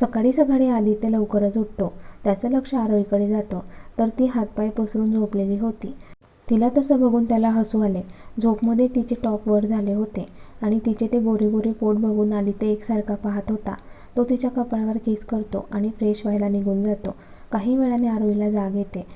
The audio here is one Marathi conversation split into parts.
सकाळी सकाळी आदित्य लवकरच उठतो. त्याचं लक्ष आरोहीकडे जातं. तर ती हातपाय पसरून झोपलेली होती. तिला तसं बघून त्याला हसू आले. झोपमध्ये तिचे टॉप वर झाले होते आणि तिचे ते गोरे गोरे पोट बघून आदित्य एकसारखा पाहत होता. तो तिच्या कपाळावर केस करतो आणि फ्रेश व्हायला निघून जातो. काही वेळाने आरोहीला जाग येते.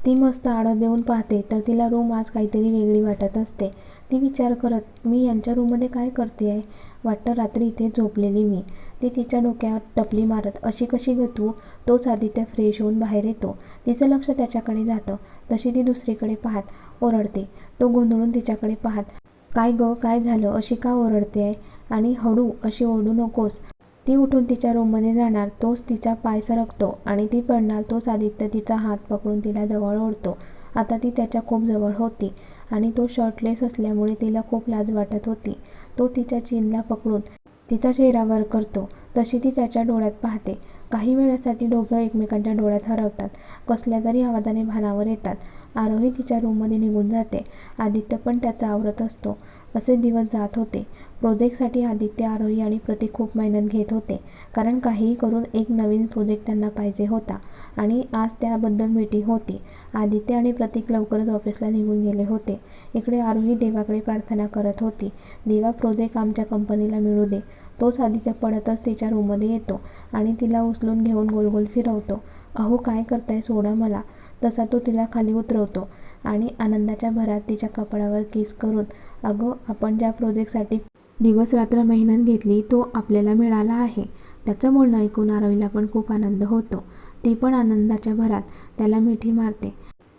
ती मस्त आडत देऊन पाहते तर तिला रूम आज काहीतरी वेगळी वाटत असते. ती विचार करत मी यांच्या रूममध्ये काय करते आहे वाटतं रात्री इथे झोपलेली मी. ती तिच्या डोक्यात टपली मारत अशी कशी ग तू? तोच आदित्य फ्रेश होऊन बाहेर येतो. तिचं लक्ष त्याच्याकडे जातं. तशी ती दुसरीकडे पाहत ओरडते. तो गोंधळून तिच्याकडे पाहत काय ग? काय झालं? अशी का ओरडते आहे आणि हळू अशी ओरडू नकोस ती उठून तिच्या रूममध्ये जाणार. तोच तिचा पाय सरकतो आणि ती पडणार. तोच आदित्य तिचा हात पकडून तिला जवळ ओढतो. आता ती त्याच्या खूप जवळ होती आणि तो शर्टलेस असल्यामुळे तिला खूप लाज वाटत होती. तो तिच्या चीनला पकडून तिचा चेहरा वर करतो. तशी ती त्याच्या डोळ्यात पाहते. काही वेळासाठी दोघं एकमेकांच्या डोळ्यात हरवतात. कसल्या तरी आवाजाने भानावर येतात. आरोही तिच्या रूममध्ये निघून जाते. आदित्य पण त्याचा आवरत असतो. असे दिवस जात होते. प्रोजेक्टसाठी आदित्य आरोही आणि प्रतीक खूप मेहनत घेत होते. कारण काहीही करून एक नवीन प्रोजेक्ट त्यांना पाहिजे होता आणि आज त्याबद्दल मीटिंग होती. आदित्य आणि प्रतीक लवकरच ऑफिसला निघून गेले होते. इकडे आरोही देवाकडे प्रार्थना करत होती. देवा प्रोजेक्ट आमच्या कंपनीला मिळू दे. तोच आदित्य पडतच तिच्या रूममध्ये येतो आणि तिला उचलून घेऊन गोलगोल फिरवतो. अहो काय करताय सोडा मला. तसा तो तिला खाली उतरवतो. आणि आनंदाच्या भरात तिच्या कपाळावर किस करून अगं आपण ज्या प्रोजेक्टसाठी दिवस रात्र मेहनत घेतली तो आपल्याला मिळाला आहे. त्याचं बोलणं ऐकून आरवीला पण खूप आनंद होतो. ती पण आनंदाच्या भरात त्याला मिठी मारते.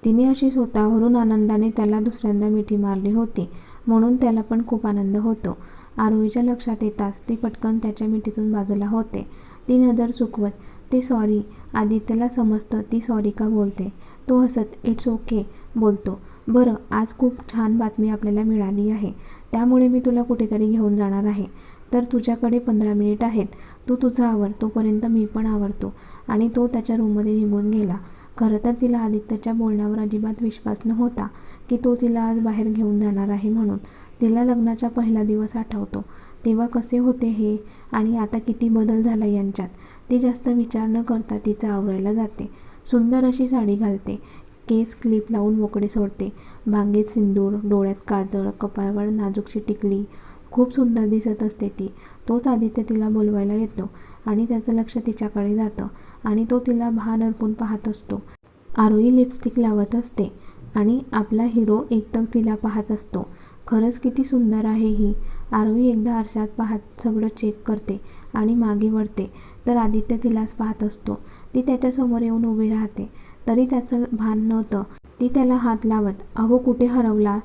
तिने अशी स्वतःवरून आनंदाने त्याला दुसऱ्यांदा मिठी मारली होती म्हणून त्याला पण खूप आनंद होतो. आरोहीच्या लक्षात येताच ती पटकन त्याच्या मिठीतून बाजूला होते. ती नजर चुकवत ते सॉरी आदित्यला समजतं ती सॉरी का बोलते? तो हसत इट्स ओके बोलतो. बरं आज खूप छान बातमी आपल्याला मिळाली आहे. त्यामुळे मी तुला कुठेतरी घेऊन जाणार आहे. तर तुझ्याकडे पंधरा मिनिट आहेत. तू तुझं आवर तोपर्यंत मी पण आवरतो. आणि तो त्याच्या रूममध्ये निघून गेला. खरं तर तिला आदित्यच्या बोलण्यावर अजिबात विश्वास नव्हता की तो तिला आज बाहेर घेऊन जाणार आहे म्हणून. तिला लग्नाचा पहिला दिवस आठवतो. तेव्हा कसे होते हे? आणि आता किती बदल झाला यांच्यात? ती जास्त विचार न करता तिचं आवरायला जाते. सुंदर अशी साडी घालते. केस क्लिप लावून मोकळे सोडते. भांगेत सिंदूर डोळ्यात काजळ कपाळवर नाजूकशी टिकली खूप सुंदर दिसत असते ती. तोच आदित्य तिला बोलवायला येतो आणि त्याचं लक्ष तिच्याकडे जातं आणि तो तिला भान अर्पून पाहत असतो. आरोही लिपस्टिक लावत असते आणि आपला हिरो एकटक तिला पाहत असतो. खरंच किती सुंदर आहे ही. आरोही एकदा आरशात पाहत सगळं चेक करते आणि मागे वळते. तर आदित्य तिलाच पाहत असतो. ती त्याच्यासमोर येऊन उभी राहते. तरी त्याचं भान नव्हतं. ती त्याला हात लावत अहो कुठे हरवला?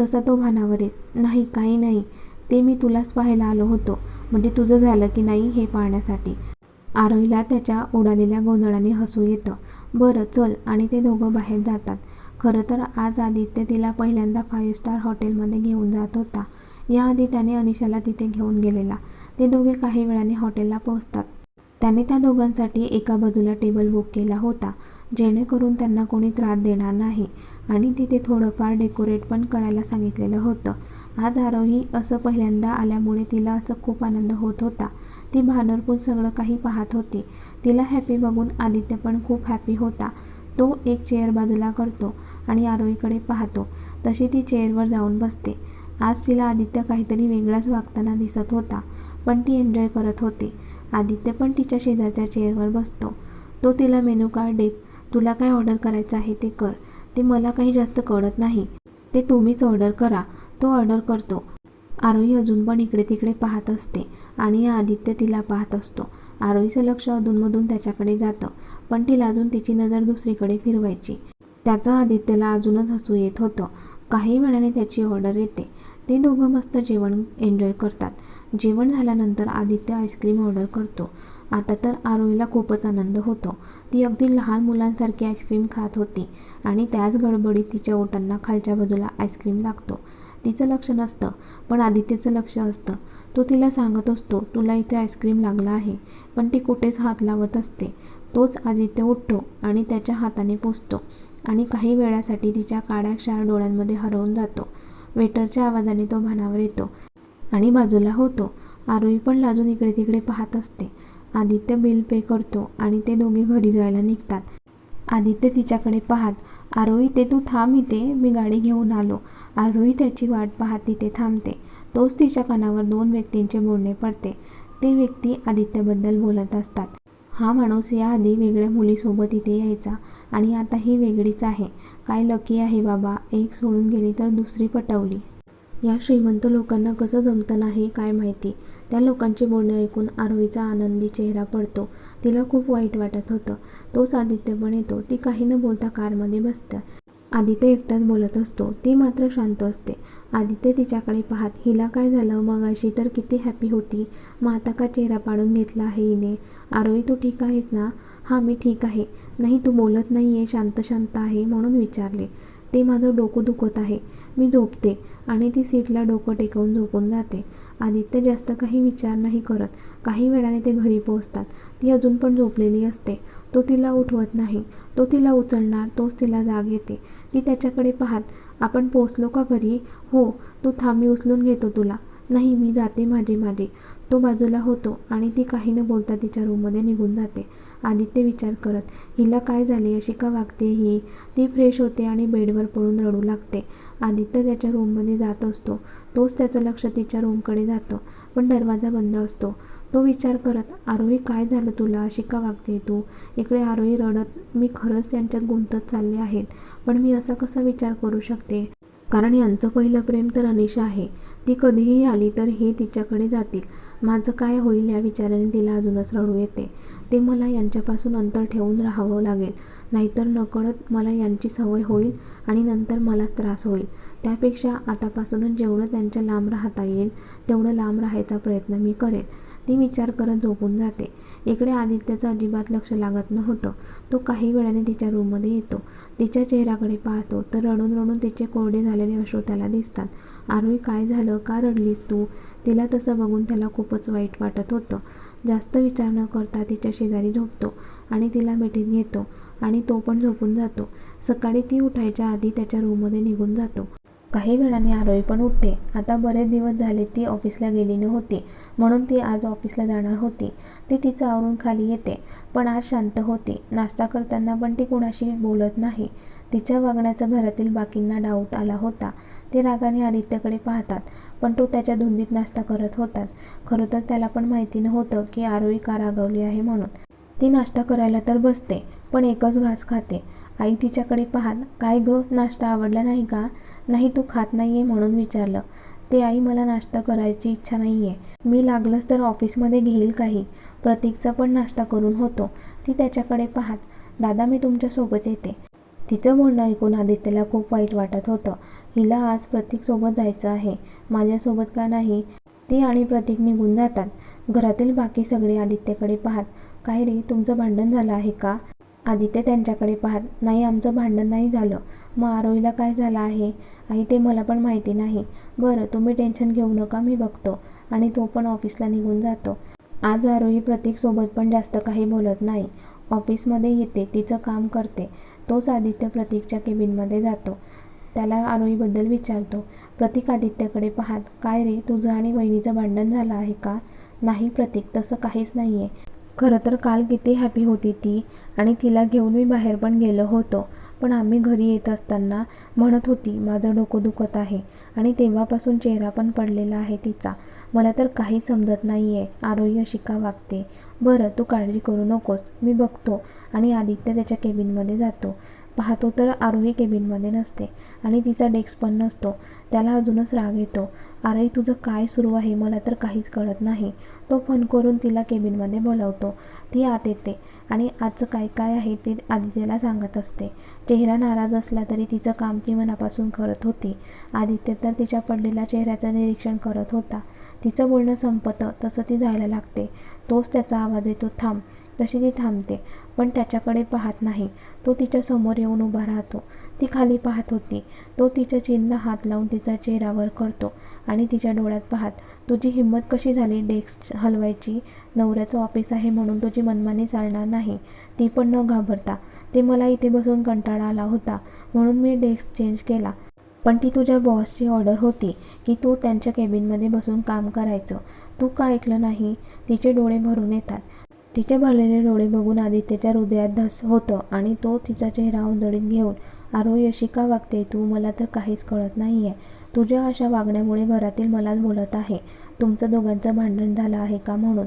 तसा तो भानावर येत नाही काही नाही. ते मी तुलाच पाहायला आलो होतो. म्हणजे तुझं झालं की नाही हे पाहण्यासाठी. आरोहीला त्याच्या उडालेल्या गोंधळाने हसू येतं. बरं चल. आणि ते दोघं बाहेर जातात. खरं तर आज आदित्य तिला पहिल्यांदा फाईव्ह स्टार हॉटेलमध्ये घेऊन जात होता. याआधी त्याने अनिशाला तिथे घेऊन गेलेला. ते दोघे काही वेळाने हॉटेलला पोहोचतात. त्याने त्या दोघांसाठी एका बाजूला टेबल बुक केला होता. जेणेकरून त्यांना कोणी त्रास देणार नाही. आणि तिथे थोडंफार डेकोरेट पण करायला सांगितलेलं होतं. आज आरोही असं पहिल्यांदा आल्यामुळे तिला असं खूप आनंद होत होता. ती भानरपून सगळं काही पाहत होती. तिला हॅपी बघून आदित्य पण खूप हॅपी होता. तो एक चेअर बाजूला करतो आणि आरोहीकडे पाहतो. तशी ती चेअरवर जाऊन बसते. आज तिला आदित्य काहीतरी वेगळाच वागताना दिसत होता पण ती एन्जॉय करत होती. आदित्य पण तिच्या शेजारच्या चेअरवर बसतो. तो तिला मेनू कार्ड देत तुला काय ऑर्डर करायचं आहे ते कर. ते मला काही जास्त कळत नाही. ते तुम्हीच ऑर्डर करा. तो ऑर्डर करतो. आरोही अजून पण इकडे तिकडे पाहत असते आणि आदित्य तिला पाहत असतो. आरोहीचं लक्ष अधूनमधून त्याच्याकडे जातं पण तिला अजून तिची नजर दुसरीकडे फिरवायची. त्याचं आदित्यला अजूनच हसू येत होतं. काही वेळाने त्याची ऑर्डर येते. ते दोघं मस्त जेवण एन्जॉय करतात. जेवण झाल्यानंतर आदित्य आईस्क्रीम ऑर्डर करतो. आता तर आरोहीला खूपच आनंद होतो. ती अगदी लहान मुलांसारखी आईस्क्रीम खात होती आणि त्याच गडबडीत तिच्या ओटांना खालच्या बाजूला आईस्क्रीम लागतो. तिचं लक्ष नसतं पण आदित्यचं लक्ष असतं. तो तिला सांगत असतो तुला इथे आईस्क्रीम लागला आहे. पण ती कुठेच हात लावत असते. तोच आदित्य उठतो आणि त्याच्या हाताने पोचतो आणि काही वेळासाठी तिच्या काळ्या क्षार डोळ्यांमध्ये हरवून जातो. वेटरच्या आवाजाने तो भानावर येतो आणि बाजूला होतो. आरोही पण लाजून इकडे तिकडे पाहत असते. आदित्य बिल पे करतो आणि ते दोघे घरी जायला निघतात. आदित्य तिच्याकडे पाहत आरोही ते तू थांब इथे मी गाडी घेऊन आलो. आरोही त्याची वाट पाहत तिथे थांबते. तोच तिच्या कानावर दोन व्यक्तींचे बोलणे पडते. ते व्यक्ती आदित्यबद्दल बोलत असतात. हा माणूस याआधी वेगळ्या मुलीसोबत इथे यायचा आणि आता ही वेगळीच आहे. काय लकी आहे बाबा एक सोडून गेली तर दुसरी पटवली. या श्रीमंत लोकांना कसं जमतं नाही काय माहिती. त्या लोकांची बोलणे ऐकून आरोहीचा आनंदी चेहरा पडतो. तिला खूप वाईट वाटत होतं. तोच आदित्य पण येतो. ती काही न बोलता कारमध्ये बसतं आदित्य एकटाच बोलत असतो. ती मात्र शांत असते. आदित्य तिच्याकडे पाहत हिला काय झालं? मग अशी तर किती हॅपी होती. मग आता का चेहरा पाडून घेतला आहे हिने? आरोही तू ठीक आहेस ना? हां मी ठीक आहे. नाही तू बोलत नाही आहे शांत शांत आहे म्हणून विचारले. ते माझं डोकं दुखत आहे. मी झोपते आणि ती सीटला डोकं टेकवून झोपून जाते. आदित्य जास्त काही विचार नाही करत. काही वेळाने ते घरी पोहोचतात. ती अजून पण झोपलेली असते. तो तिला उठवत नाही. तो तिला उचलणार तोच तिला जाग येते. ती त्याच्याकडे पाहत आपण पोचलो का घरी? हो तू थांबी उचलून घेतो तुला. नाही मी जाते माझे माझे. तो बाजूला होतो आणि ती काही न बोलता तिच्या रूममध्ये निघून जाते. आदित्य विचार करत हिला काय झाले? अशी का वागते ही? ती फ्रेश होते आणि बेडवर पडून रडू लागते. आदित्य त्याच्या रूममध्ये जात असतो. तोच त्याचं लक्ष तिच्या रूमकडे जातं. पण दरवाजा बंद असतो. तो विचार करत आरोही काय झालं तुला? अशी का वागते तू? इकडे आरोही रडत मी खरंच त्यांच्यात गुंतत चालले आहेत. पण मी असा कसा विचार करू शकते? कारण यांचं पहिलं प्रेम तर अनिशा आहे. ती कधीही आली तर हे तिच्याकडे जातील. माझं काय होईल या विचाराने तिला अजूनच रडू येते. ते मला यांच्यापासून अंतर ठेवून राहावं लागेल. नाहीतर नकळत मला यांची सवय होईल आणि नंतर मलाच त्रास होईल. त्यापेक्षा आतापासूनच जेवढं त्यांच्या लांब राहता येईल तेवढं लांब राहायचा प्रयत्न मी करेन. ती विचार करत झोपून जाते. इकडे आदित्यचं अजिबात लक्ष लागत नव्हतं. तो काही वेळाने तिच्या रूममध्ये येतो. तिच्या चेहऱ्याकडे पाहतो तर रडून रडून तिचे कोरडे झालेले अश्रू त्याला दिसतात. आरोही काय झालं? का रडलीस तू? तिला तसं बघून त्याला खूपच वाईट वाटत होतं. जास्त विचार न करता तिच्या शेजारी झोपतो आणि तिला मिठीत घेतो आणि तो पण झोपून जातो. सकाळी ती उठायच्या आधी त्याच्या रूममध्ये निघून जातो. काही वेळाने आरोही पण उठते. आता बरेच दिवस झाले ती ऑफिसला गेली नव्हती म्हणून ती आज ऑफिसला जाणार होती. ती तिचं आवरून खाली येते. पण आज शांत होती. नाश्ता करताना पण ती कुणाशी बोलत नाही. तिच्या वागण्याचा घरातील बाकींना डाऊट आला होता. ते रागाने आदित्यकडे पाहतात. पण तो त्याच्या धुंदीत नाश्ता करत होता. खरं तर त्याला पण माहिती नव्हतं की आरोही का रागवली आहे म्हणून. ती नाश्ता करायला तर बसते पण एकच घास खाते. आई तिच्याकडे पाहत काय ग नाश्ता आवडला नाही का? नाही तू खात नाही आहे म्हणून विचारलं. ते आई मला नाश्ता करायची इच्छा नाही आहे मी लागलंच तर ऑफिसमध्ये घेईल काही. प्रतीकचा पण नाश्ता करून होतो. ती त्याच्याकडे पाहत दादा मी तुमच्यासोबत येते तिचं बोलणं ऐकून आदित्यला खूप वाईट वाटत होतं. हिला आज प्रतीकसोबत जायचं आहे. माझ्यासोबत का नाही ती आणि प्रतीक निघून जातात. घरातील बाकी सगळे आदित्यकडे पाहत काय रे तुमचं भांडण झालं आहे का? आदित्य त्यांच्याकडे पाहत नाही आमचं भांडण नाही झालं. मग आरोहीला काय झालं आहे? आई ते मला पण माहिती नाही. बरं तुम्ही टेन्शन घेऊ नका मी बघतो. आणि तो पण ऑफिसला निघून जातो. आज आरोही प्रतीकसोबत पण जास्त काही बोलत नाही. ऑफिसमध्ये येते तिचं काम करते. तोच आदित्य प्रतीकच्या केबिनमध्ये जातो. त्याला आरोहीबद्दल विचारतो प्रतीक आदित्यकडे पाहत काय रे तुझं आणि वहिनीचं भांडण झालं आहे का? नाही प्रतीक तसं काहीच नाही आहे खरं तर काल किती हॅपी होती ती आणि तिला घेऊन मी बाहेर पण गेलो होतो. पण आम्ही घरी येत असताना म्हणत होती माझं डोकं दुखत आहे आणि तेव्हापासून चेहरा पण पडलेला आहे तिचा. मला तर काहीच समजत नाही आहे आरोग्य शिका वागते. बरं तू काळजी करू नकोस. मी बघतो आणि आदित्य त्याच्या केबिनमध्ये जातो. पाहतो तर आरोही केबिनमध्ये नसते आणि तिचा डेस्क पण नसतो. त्याला अजूनच राग येतो. आरोही तुझं काय सुरू आहे मला तर काहीच कळत नाही. तो फोन करून तिला केबिनमध्ये बोलावतो. ती आत येते आणि आजचं काय काय आहे ते आदित्यला सांगत असते. चेहरा नाराज असला तरी तिचं काम ती मनापासून करत होती. आदित्य तर तिच्या पडलेल्या चेहऱ्याचं निरीक्षण करत होता. तिचं बोलणं संपतं तसं ती जायला लागते. तोच त्याचा आवाज येतो थांब. तशी ती थांबते. पण त्याच्याकडे पाहत नाही. तो तिच्या समोर येऊन उभा राहतो. ती खाली पाहत होती. तो तिच्या चिन्ह हात लावून तिचा चेहऱ्यावर करतो आणि तिच्या डोळ्यात पाहत तुझी हिंमत कशी झाली डेस्क हलवायची? नवऱ्याचं ऑफिस आहे म्हणून तुझी मनमानी चालणार नाही. ती पण न घाबरता. ते मला इथे बसून कंटाळा आला होता. म्हणून मी डेस्क चेंज केला. पण ती तुझ्या बॉसची ऑर्डर होती की तू त्यांच्या केबिनमध्ये बसून काम करायचं. तू का ऐकलं नाही? तिचे डोळे भरून येतात. तिचे भरलेले डोळे बघून आदित्यच्या हृदयात धस होतं आणि तो तिचा चेहरा उंधळीत घेऊन आरोही अशी का वागते तू मला तर काहीच कळत नाही आहे तुझ्या अशा वागण्यामुळे घरातील मलाच बोलत आहे. तुमचं दोघांचं भांडण झालं आहे का म्हणून?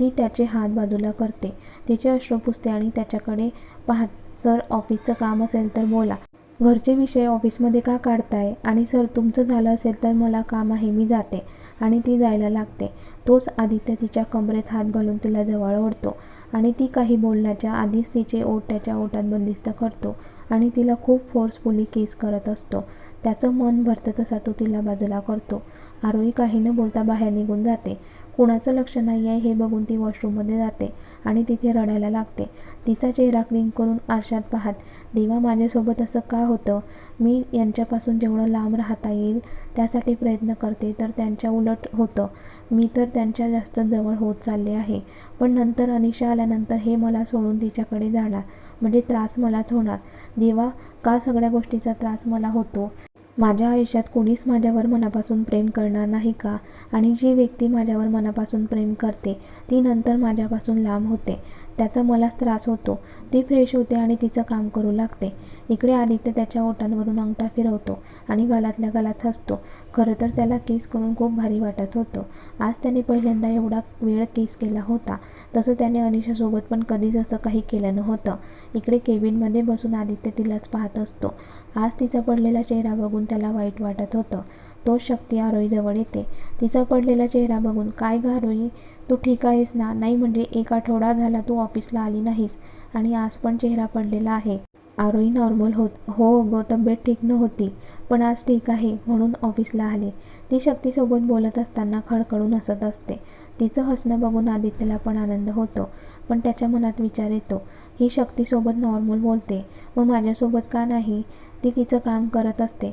ती त्याचे हात बाजूला करते. तिचे अश्रू पुसते आणि त्याच्याकडे पाहत सर ऑफिसचं काम असेल तर बोला. घरचे विषय ऑफिसमध्ये का काढताय? आणि सर तुमचं झालं असेल तर मला काम आहे मी जाते. आणि ती जायला लागते. तोच आदित्य तिच्या कमरेत हात घालून तिला जवळ ओढतो. आणि ती काही बोलण्याच्या आधीच तिचे ओठ त्याच्या ओठात बंदिस्त करतो. आणि तिला खूप फोर्सफुली केस करत असतो. त्याचं मन भरतं तसा तो तिला बाजूला करतो. आरोही काही न बोलता बाहेर निघून जाते. कुणाचं लक्ष नाही आहे हे बघून ती वॉशरूममध्ये जाते आणि तिथे रडायला लागते. तिचा चेहरा क्लीन करून आरशात पाहत देवा माझ्यासोबत असं का होतं? मी यांच्यापासून जेवढं लांब राहता येईल त्यासाठी प्रयत्न करते तर त्यांच्या उलट होतं. मी तर त्यांच्या जास्त जवळ होत चालले आहे. पण नंतर अनिशा आल्यानंतर हे मला सोडून तिच्याकडे जाणार. म्हणजे त्रास मलाच होणार. देवा का सगळ्या गोष्टीचा त्रास मला होतो? माझ्या आयुष्यात कोणीच माझ्यावर मनापासून प्रेम करणार नाही का? आणि जी व्यक्ती माझ्यावर मनापासून प्रेम करते ती नंतर माझ्यापासून लांब होते. त्याचा मलाच त्रास होतो. ती फ्रेश होते आणि तिचं काम करू लागते. इकडे आदित्य त्याच्या ओठांवरून अंगठा फिरवतो आणि गलातल्या गलात हसतो. खरं तर त्याला किस करून खूप भारी वाटत होतं. आज त्याने पहिल्यांदा एवढा वेळ किस केला होता. तसं त्याने अनिशासोबत पण कधीच असं काही केलं नव्हतं. इकडे केबिनमध्ये बसून आदित्य तिलाच पाहत असतो. आज तिचा पडलेला चेहरा बघून त्याला वाईट वाटत होतं. तो शक्ती आरोईजवळ येते. तिचा पडलेला चेहरा बघून काय ग आरोई तू ठीक आहेस ना? नाही म्हणजे एक आठवडा झाला तू ऑफिसला आली नाहीस आणि आज पण चेहरा पडलेला आहे. आरोही नॉर्मल होत हो अगं तब्येत ठीक नव्हती पण आज ठीक आहे म्हणून ऑफिसला आले. ती शक्तीसोबत बोलत असताना खडखडून हसत असते. तिचं हसणं बघून आदित्यला पण आनंद होतो पण त्याच्या मनात विचार येतो. ही शक्तीसोबत नॉर्मल बोलते मग माझ्यासोबत का नाही? ती तिचं काम करत असते.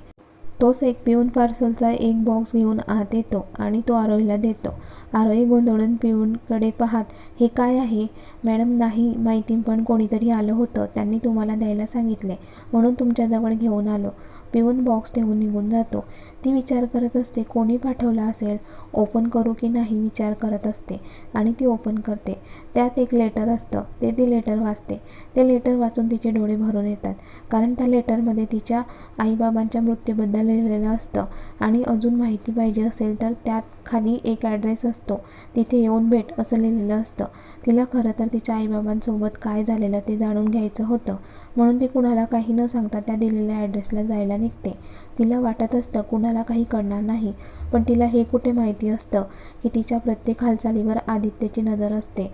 तोच एक पिऊन पार्सलचा एक बॉक्स घेऊन आत येतो आणि तो आरोहीला देतो. आरोही गोंधळून पिऊनकडे पाहत हे काय आहे? मॅडम नाही माहिती पण कोणीतरी आलं होतं. त्यांनी तुम्हाला द्यायला सांगितले. म्हणून तुमच्याजवळ घेऊन आलो. पिऊन बॉक्स ठेवून निघून जातो. ती विचार करत असते कोणी पाठवला असेल? ओपन करू की नाही विचार करत असते आणि ती ओपन करते. त्यात एक लेटर असतं. ते ती लेटर वाचते. ते लेटर वाचून तिचे डोळे भरून येतात. कारण त्या लेटरमध्ये तिच्या आईबाबांच्या मृत्यूबद्दल लिहिलेलं असतं आणि अजून माहिती पाहिजे असेल तर त्यात खाली एक ॲड्रेस असतो. तिथे येऊन भेट असं लिहिलेलं असतं. तिला खरं तर तिच्या आईबाबांसोबत काय झालेलं ते जाणून घ्यायचं होतं. म्हणून ती कुणाला काही न सांगता त्या दिलेल्या ॲड्रेसला जायला निघते. तिला वाटत असतं कुणाला काही कळणार नाही पण तिला हे कुठे माहिती असतं की तिच्या प्रत्येक हालचालीवर आदित्यची नजर असते.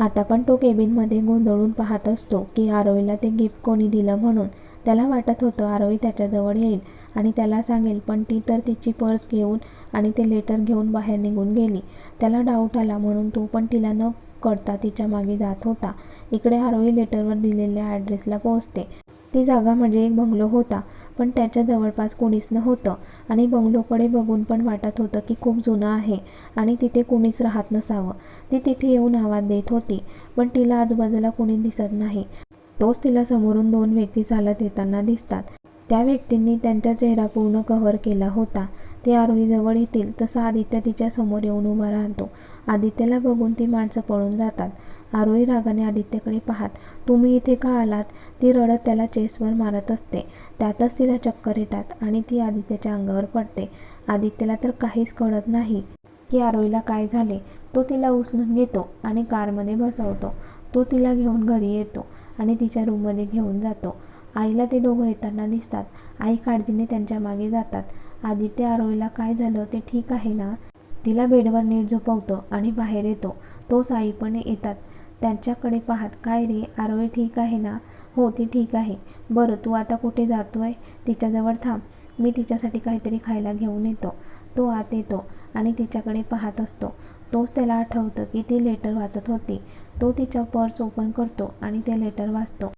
आता पण तो केबिनमध्ये गोंधळून पाहत असतो की आरोहीला ते गिफ्ट कोणी दिलं म्हणून. त्याला वाटत होतं आरोही त्याच्याजवळ येईल आणि त्याला सांगेल पण ती तर तिची पर्स घेऊन आणि ते लेटर घेऊन बाहेर निघून गेली. त्याला डाऊट आला म्हणून तो पण तिला न कळता तिच्यामागे जात होता. इकडे आरोही लेटरवर दिलेल्या ॲड्रेसला पोहोचते. ती जागा म्हणजे एक बंगलो होता पण त्याच्या जवळपास कोणीच नव्हतं. आणि बंगलोकडे बघून पण वाटत होतं की खूप जुनं आहे आणि तिथे कोणीच राहत नसावं. ती तिथे येऊन आवाज देत होती पण तिला आजूबाजूला कोणी दिसत नाही. तोच तिला समोरून दोन व्यक्ती चालत येताना दिसतात. त्या व्यक्तींनी त्यांचा चेहरा पूर्ण कव्हर केला होता. ते आरोहीजवळ येतील तसा आदित्य तिच्या समोर येऊन उभा राहतो. आदित्यला बघून ती माणसं पळून जातात. आरोही रागाने आदित्यकडे पाहत तुम्ही इथे का आलात? ती रडत त्याला चेसवर मारत असते. त्यातच तिला चक्कर येतात आणि ती आदित्यच्या अंगावर पडते. आदित्यला तर काहीच कळत नाही की आरोहीला काय झाले. तो तिला उचलून घेतो आणि कारमध्ये बसवतो. तो तिला घेऊन घरी येतो आणि तिच्या रूममध्ये घेऊन जातो. आईला ते दोघं येताना दिसतात. आई काळजीने त्यांच्या मागे जातात. आदित्य आरोहीला काय झालं ते ठीक आहे ना? तिला बेडवर नीट झोपवतो आणि बाहेर येतो. तोच आई पण येतात. त्यांच्याकडे पाहत काय रे आरोही ठीक आहे ना? हो ती ठीक आहे. बरं तू आता कुठे जातोय? तिच्याजवळ थांब. मी तिच्यासाठी काहीतरी खायला घेऊन येतो. तो आत येतो आणि तिच्याकडे पाहत असतो. तोच त्याला आठवतं की ती लेटर वाचत होती. तो तिच्या पर्स ओपन करतो आणि ते लेटर वाचतो.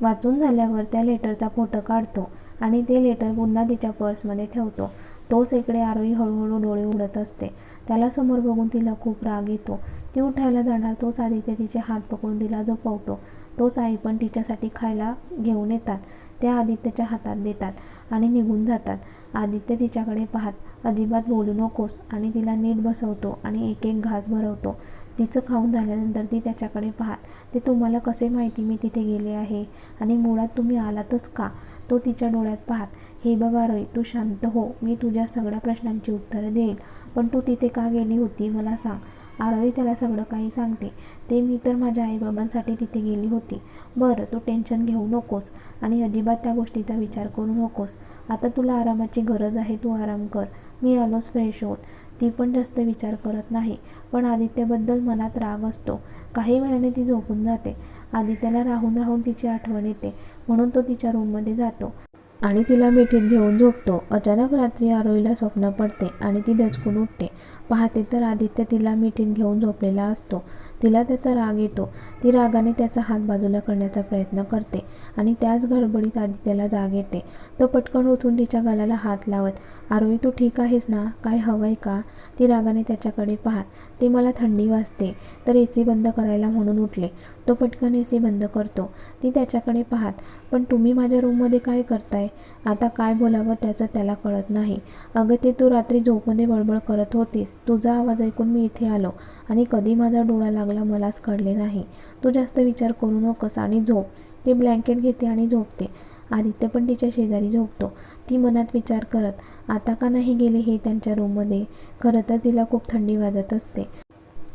वाचून झाल्यावर त्या लेटरचा फोटो काढतो. आणि ते लेटर पुन्हा तिच्या पर्समध्ये ठेवतो. तोच इकडे आरोही हळूहळू डोळे उघडत असते. त्याला समोर बघून तिला खूप राग येतो. ती उठायला जाणार तोच आदित्य तिचे हात पकडून तिला झोपवतो. तोच आई पण तिच्यासाठी खायला घेऊन येतात. त्या आदित्यच्या हातात देतात आणि निघून जातात. आदित्य तिच्याकडे पाहत अजिबात बोलू नकोस. आणि तिला नीट बसवतो आणि एक एक घास भरवतो. तिचं खाऊन झाल्यानंतर ती त्याच्याकडे पाहत ते तुम्हाला कसे माहिती मी तिथे गेले आहे? आणि मुळात तुम्ही आलातच का? तो तिच्या डोळ्यात पाहत हे बघा रोहित तू शांत हो मी तुझ्या सगळ्या प्रश्नांची उत्तरं देईन. पण तू तिथे का गेली होती मला सांग. आरवी त्याला सगळं काही सांगते. ते मी तर माझ्या आईबाबांसाठी तिथे गेली होती. बरं तू टेन्शन घेऊ नकोस आणि अजिबात त्या गोष्टीचा विचार करू नकोस. आता तुला आरामाची गरज आहे तू आराम कर. मी आलोच फ्रेश होत. ती पण जास्त विचार करत नाही. पण आदित्यबद्दल मनात राग असतो. काही वेळाने ती झोपून जाते. आदित्यला राहून राहून तिची आठवण येते. म्हणून तो तिच्या रूममध्ये जातो. आणि तिला मिठीत घेऊन झोपतो. अचानक रात्री आरोहीला स्वप्न पडते आणि ती दचकून उठते. पाहते तर आदित्य तिला मिठीत घेऊन झोपलेला असतो. तिला त्याचा राग येतो. ती रागाने त्याचा हात बाजूला करण्याचा प्रयत्न करते आणि त्याच गडबडीत आदित्यला जाग येते. तो पटकन उठून तिच्या गालाला हात लावत आरोही तू ठीक आहेस ना? काय हवंय का? ती रागाने त्याच्याकडे पाहत ते मला थंडी वाजते तर ए सी बंद करायला म्हणून उठले. तो पटकन ए सी बंद करतो. ती त्याच्याकडे पाहत पण तुम्ही माझ्या रूममध्ये काय करताय? आता काय बोलावं त्याचं त्याला कळत नाही. अगं ते तू रात्री झोपमध्ये बडबड करत होतीस. तुझा आवाज ऐकून मी इथे आलो आणि कधी माझा डोळा लागला मलाच कळले नाही. तू जास्त विचार करू नकोस आणि झोप. ती ब्लँकेट घेते आणि झोपते. आदित्य पण तिच्या शेजारी झोपतो. ती मनात विचार करत आता का नाही गेले हे त्यांच्या रूममध्ये? खरं तर तिला खूप थंडी वाजत असते.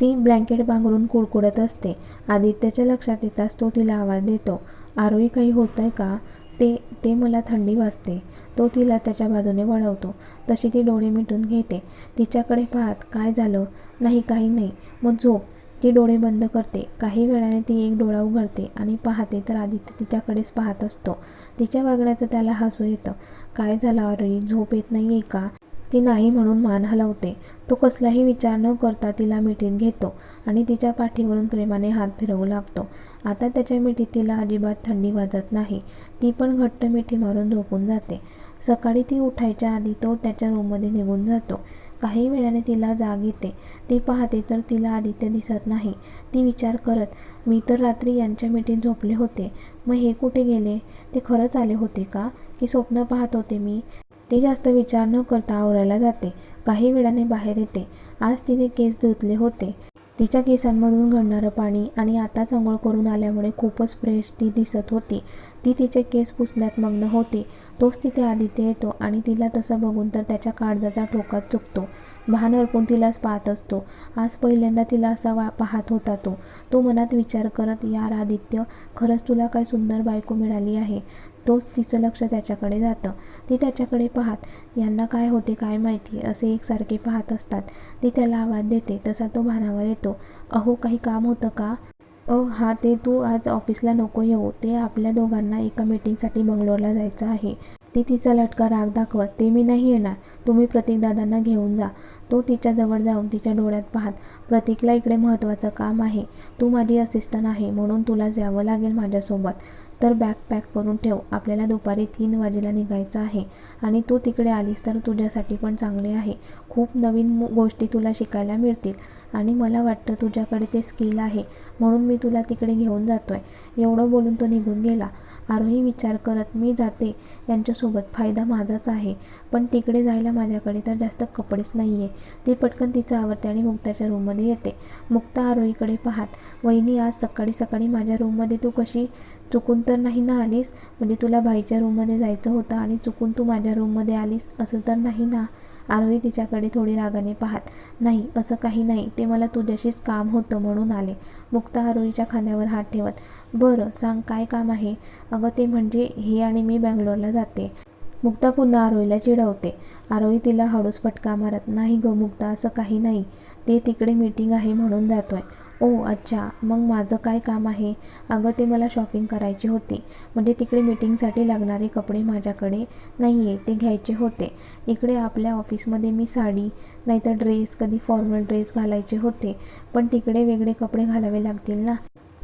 ती ब्लँकेट पांघरून कुडकुडत असते. आदित्यच्या लक्षात येताच तो तिला आवाज देतो. आरोही काही होत आहे का? ते ते मला थंडी वाजते. तो तिला त्याच्या बाजूने वळवतो. तशी ती डोळे मिटून घेते. तिच्याकडे पाहत काय झालं? नाही काही नाही. मग झोप. ती डोळे बंद करते. काही वेळाने ती एक डोळा उघडते आणि पाहते तर आदित्य तिच्याकडेच पाहत असतो. तिच्या वागण्याचं त्याला हसू येतं. काय झालं अरे झोप येत नाही आहे का? ती नाही म्हणून मान हलवते. तो कसलाही विचार न करता तिला मिठीत घेतो आणि तिच्या पाठीवरून प्रेमाने हात फिरवू लागतो. आता त्याच्या मिठीत तिला अजिबात थंडी वाजत नाही. ती पण घट्ट मिठी मारून झोपून जाते. सकाळी ती उठायच्या आधी तो त्याच्या रूममध्ये निघून जातो. काही वेळाने तिला जाग येते. ती पाहते तर तिला आदित्य दिसत नाही. ती विचार करत मी तर रात्री यांच्या मिठीत झोपले होते. मग हे कुठे गेले? ते खरंच आले होते का? की स्वप्न पाहत होते मी? ती जास्त विचार न करता आवरायला जाते. काही वेळाने बाहेर येते. आज तिने केस धुतले होते. तिच्या केसांमधून घडणारं पाणी आणि आताच आंघोळ करून आल्यामुळे खूपच फ्रेश ती दिसत होती. ती तिचे केस पुसण्यात मग्न होती. तोच तिथे आदित्य येतो आणि तिला तसं बघून तर त्याच्या काळजाचा ठोकाच चुकतो. भान हरपून तिलाच पाहत असतो. आज पहिल्यांदा तिला असा वा पाहत होता तो. तो मनात विचार करत यार आदित्य खरंच तुला काय सुंदर बायको मिळाली आहे. तोच तिचं लक्ष त्याच्याकडे जातं. ती त्याच्याकडे पाहत यांना काय होते काय माहिती? असे एकसारखे पाहत असतात. ती त्याला आवाज देते. तसा तो भानावर येतो. अहो काही काम होतं का? अ हा ते तू आज ऑफिसला नको येऊ. ते आपल्या दोघांना एका मीटिंगसाठी बंगलोरला जायचं आहे. ती तिचा लटका राग दाखवत ते मी नाही येणार. तुम्ही प्रतीकदादांना घेऊन जा तो तिच्याजवळ जाऊन तिच्या डोळ्यात पाहत प्रतीकला इकडे महत्त्वाचं काम आहे. तू माझी असिस्टंट आहे म्हणून तुला जावं लागेल माझ्यासोबत. तर बॅग पॅक करून ठेव. आपल्याला दुपारी तीन वाजेला निघायचं आहे. आणि तू तिकडे आलीस तर तुझ्यासाठी पण चांगले आहे. खूप नवीन गोष्टी तुला शिकायला मिळतील. आणि मला वाटतं तुझ्याकडे ते स्किल आहे म्हणून मी तुला तिकडे घेऊन जातोय. एवढं बोलून तो निघून गेला. आरोही विचार करत मी जाते. यांच्यासोबत फायदा माझाच आहे. पण तिकडे जायला माझ्याकडे तर जास्त कपडेच नाही आहे ती पटकन तिचं आवडते आणि मुक्ताच्या रूममध्ये येते. मुक्ता आरोहीकडे पाहत वहिनी आज सकाळी सकाळी माझ्या रूममध्ये तू कशी चुकून तर नाही ना आलीस? म्हणजे तुला भाईच्या रूममध्ये जायचं होतं आणि चुकून तू माझ्या रूममध्ये आलीस? असं तर नाही ना. आरोही तिच्याकडे थोडी रागाने पाहत नाही असं काही नाही ते मला तुझ्याशीच काम होतं म्हणून आले. मुक्ता आरोहीच्या खांद्यावर हात ठेवत बरं सांग काय काम आहे? अगं ते म्हणजे हे आणि मी बँगलोरला जाते. मुक्ता पुन्हा आरोहीला चिडवते. आरोही तिला हळूस फटका मारत नाही ग मुक्ता असं काही नाही. ते तिकडे मीटिंग आहे म्हणून जातोय. ओ अच्छा. मग माझं काय काम आहे? अगं ते मला शॉपिंग करायची होती. म्हणजे तिकडे मीटिंगसाठी लागणारे कपडे माझ्याकडे नाही आहे ते घ्यायचे होते. इकडे आपल्या ऑफिसमध्ये मी साडी नाहीतर ड्रेस कधी फॉर्मल ड्रेस घालायचे होते. पण तिकडे वेगळे कपडे घालावे लागतील ना?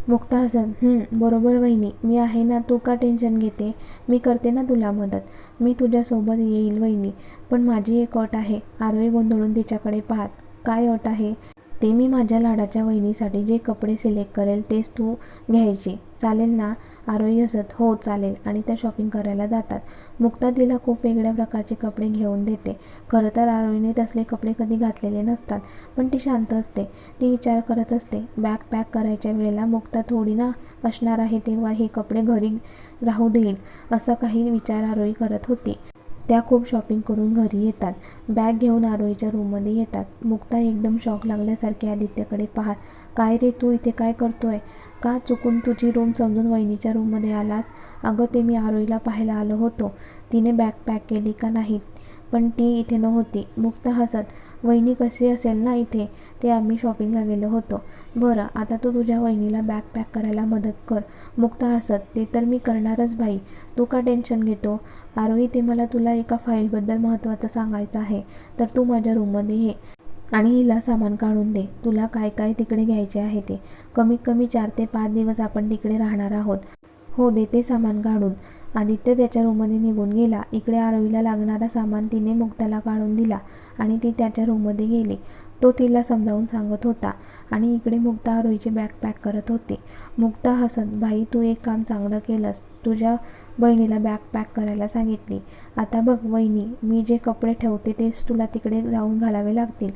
मुक्ता हसन बरोबर वहिनी. मी आहे ना तू का टेन्शन घेते? मी करते ना तुला मदत. मी तुझ्यासोबत येईल वहिनी. पण माझी एक अट आहे. आरोही गोंधळून तिच्याकडे पाहत काय अट आहे? ते मी माझ्या लाडाच्या वहिनीसाठी जे कपडे सिलेक्ट करेल तेच तू घ्यायचे. चालेल ना? आरोही असत. हो चालेल. आणि त्या शॉपिंग करायला जातात. मुक्ता तिला खूप वेगळ्या प्रकारचे कपडे घेऊन देते. खरं तर आरोहीने तसले कपडे कधी घातलेले नसतात पण ती शांत असते. ती विचार करत असते बॅग पॅक करायच्या वेळेला मुक्ता थोडी ना असणार आहे तेव्हा हे कपडे घरी राहू देईल असा काही विचार आरोही करत होती. त्या खूप शॉपिंग करून घरी येतात. बॅग घेऊन आरोहीच्या रूममध्ये येतात. मुक्ता एकदम शॉक लागल्यासारखे आदित्यकडे पाहत काय रे तू इथे काय करतोय? का चुकून तुझी रूम समजून वहिनीच्या रूममध्ये आलास? अगं ते मी आरोहीला पाहायला आलो होतो. तिने बॅग पॅक केली का नाही पण ती इथे नव्हती. मुक्ता हसत वहिनी कशी असेल ना इथे? ते आम्ही शॉपिंगला गेलो होतो. बरं आता तू तुझ्या वहिनीला बॅग पॅक करायला मदत कर. मुक्ता हसत ते तर मी करणारच बाई. तू का टेन्शन घेतो? आरोही ते मला तुला एका फाईलबद्दल महत्त्वाचं सांगायचं आहे. तर तू माझ्या रूममध्ये ये आणि हिला सामान काढून दे. तुला काय काय तिकडे घ्यायचे आहे ते. कमीत कमी चार ते पाच दिवस आपण तिकडे राहणार आहोत. हो देते सामान काढून. आदित्य त्याच्या रूममध्ये निघून गेला. इकडे आरवीला लागणारा सामान तिने मुक्ताला काढून दिला आणि ती त्याच्या रूममध्ये गेली. तो तिला समजावून सांगत होता आणि इकडे मुक्ता आरोहीची बॅग पॅक करत होती. मुक्ता हसत भाई तू एक काम चांगलं केलंस. तुझ्या बहिणीला बॅग पॅक करायला सांगितली. आता बघ वहिनी मी जे कपडे ठेवते तेच तुला तिकडे जाऊन घालावे लागतील.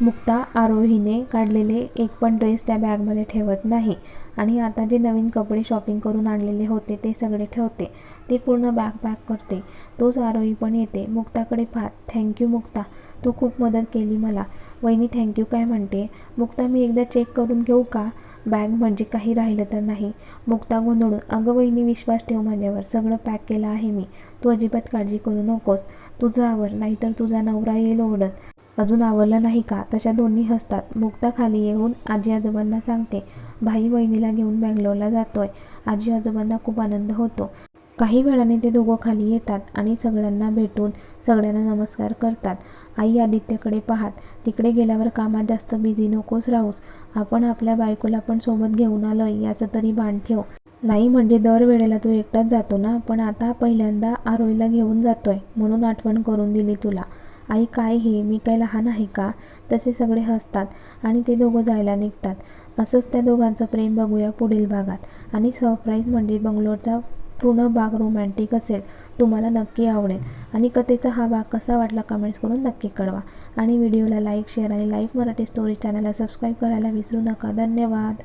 मुक्ता आरोहीने काढलेले एक पण ड्रेस त्या बॅगमध्ये ठेवत नाही. आणि आता जे नवीन कपडे शॉपिंग करून आणलेले होते ते सगळे ठेवते. ते पूर्ण बॅग पॅक करते. तोच आरोही पण येते. मुक्ताकडे पाहत थँक्यू मुक्ता. तू खूप मदत केली मला. वहिनी थँक्यू काय म्हणते? मुक्ता मी एकदा चेक करून घेऊ का? बॅग म्हणजे काही राहिलं तर नाही. मुक्ता गोंधळून अगं वहिनी विश्वास ठेव माझ्यावर. सगळं पॅक केलं आहे मी. तू अजिबात काळजी करू नकोस. तुझं आवर नाहीतर तुझा नवरा येईल ओरडत. अजून आवरलं नाही का तशा दोन्ही हसतात. मुक्ता खाली येऊन आजी आजोबांना सांगते भाई वहिनीला घेऊन बँगलोरला जातोय. आजी आजोबांना खूप आनंद होतो. काही वेळाने ते दोघं खाली येतात आणि सगळ्यांना भेटून सगळ्यांना नमस्कार करतात. आई आदित्यकडे पाहात तिकडे गेल्यावर कामात जास्त बिझी नकोस राहूस आपण आपल्या बायकोला पण सोबत घेऊन आलोय याचं तरी भान ठेव. नाही म्हणजे दर वेळेला तू एकटाच जातो ना? पण आता पहिल्यांदा आरोईला घेऊन जातोय म्हणून आठवण करून दिली तुला. आई काय हे? मी काय लहान आहे का? तसे सगळे हसतात आणि ते दोघं जायला निघतात. असंच त्या दोघांचं प्रेम बघूया पुढील भागात. आणि सरप्राईज म्हणजे बंगलोरचा पूर्ण भाग रोमॅन्टिक असेल तुम्हाला नक्की आवडेल. आणि कथेचा हा भाग कसा वाटला कमेंट्स करून नक्की कळवा. आणि व्हिडिओला लाईक शेअर आणि लाईव्ह मराठी स्टोरी चॅनलला सबस्क्राईब करायला विसरू नका. धन्यवाद.